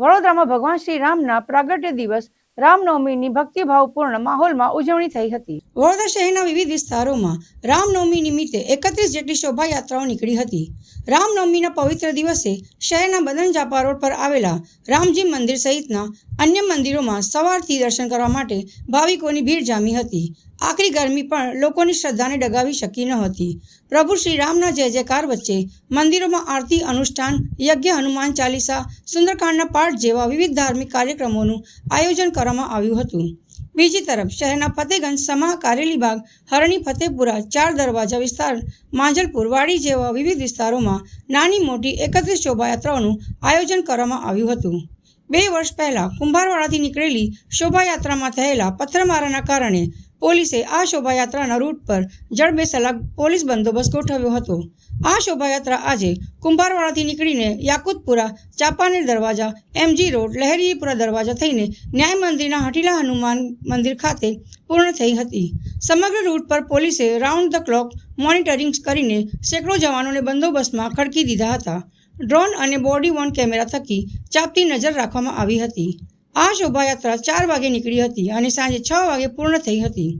વડોદરામાં ભગવાન શ્રી રામના પ્રાગટ્ય દિવસ, રામનવમીની ભક્તિભાવપૂર્ણ માહોલમાં ઉજવણી થઈ હતી. વડોદરા શહેરના વિવિધ વિસ્તારોમાં રામનવમી નિમિત્તે એકત્રીસ જેટલી શોભાયાત્રાઓ નીકળી હતી. રામનવમીના પવિત્ર દિવસે શહેરના બદન જાપા રોડ પર આવેલા રામજી મંદિર સહિતના અન્ય મંદિરોમાં સવારથી દર્શન કરવા માટે ભાવિકોની ભીડ જામી હતી. આખરી ગરમી પણ લોકોની શ્રદ્ધાને ડગાવી શકી ન હતી. પ્રભુ શ્રી રામના જય જયકાર વચ્ચે મંદિરોમાં આરતી અનુષ્ઠાન, યજ્ઞ હનુમાન ચાલીસા, સુંદરકાંડના પાઠ જેવા વિવિધ ધાર્મિક કાર્યક્રમોનું આયોજન કરવામાં આવ્યું હતું. બીજી તરફ શહેરના ફતેગંજ સમા કારેલી બાગ, હરણી ફતેપુરા, ચાર દરવાજા વિસ્તાર, માંજલપુર, વાડી જેવા વિવિધ વિસ્તારોમાં નાની મોટી એકત્રીસ શોભાયાત્રાઓનું આયોજન કરવામાં આવ્યું હતું. બે વર્ષ પહેલા કુંભારવાડાથી નીકળેલી શોભાયાત્રામાં થયેલા પથ્થરમારાના કારણે પોલીસે આ શોભાયાત્રાના રૂટ પર જડબેસલાક પોલીસ બંદોબસ્ત ગોઠવ્યો હતો. આ શોભાયાત્રા આજે કુંભારવાડાથી નીકળીને યાકુતપુરા ચાપાનેર દરવાજા, એમજી રોડ, લહેરીપુરા દરવાજા થઈને ન્યાય મંદિરના હટીલા હનુમાન મંદિર ખાતે પૂર્ણ થઈ હતી. સમગ્ર રૂટ પર પોલીસે રાઉન્ડ ધ ક્લોક મોનિટરિંગ કરીને સેંકડો જવાનોને બંદોબસ્તમાં ખડકી દીધા હતા. ડ્રોન અને બોડી વોન કેમેરા થકી ચાપતી નજર રાખવામાં આવી હતી. આ શોભાયાત્રા ચાર વાગે નીકળી હતી અને સાંજે છ વાગે પૂર્ણ થઈ હતી.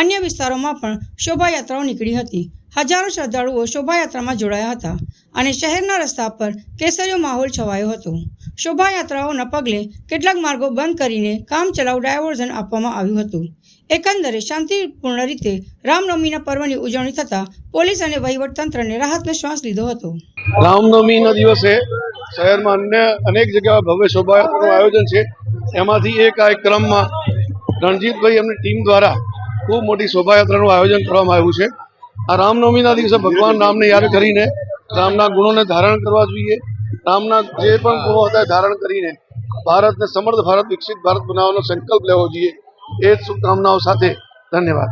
અન્ય વિસ્તારોમાં પણ શોભાયાત્રાઓ નીકળી હતી. હજારો શ્રદ્ધાળુઓ શોભાયાત્રામાં જોડાયા હતા અને શહેરના રસ્તા પર કેસરીયો માહોલ છવાયો હતો. શોભાયાત્રાઓના પગલે કેટલાક માર્ગો બંધ કરીને કામ ચલાઉ ડાયવર્ઝન આપવામાં આવ્યું હતું. એકંદરે શાંતિપૂર્ણ રીતે રામનવમીના પર્વની ઉજવણી થતાં પોલીસ અને વહીવટતંત્રને રાહતનો શ્વાસ લીધો હતો. રામનવમીના દિવસે શહેરમાં અન્ય અનેક જગ્યાએ ભવ્ય શોભાયાત્રાનું આયોજન છે. એમાંથી એક આ ક્રમમાં રણજીતભાઈ એમની ટીમ દ્વારા ખૂબ મોટી શોભાયાત્રાનું આયોજન કરવામાં આવ્યું છે. આ રામનવમીના દિવસે ભગવાન રામને યાદ કરીને રામના ગુણોને ધારણ કરવા જોઈએ. રામના જે પણ ગુણો હતા ધારણ કરીને ભારતને સમર્થ ભારત, વિકસિત ભારત બનાવવાનો સંકલ્પ લેવો જોઈએ. એ શુભકામનાઓ સાથે ધન્યવાદ.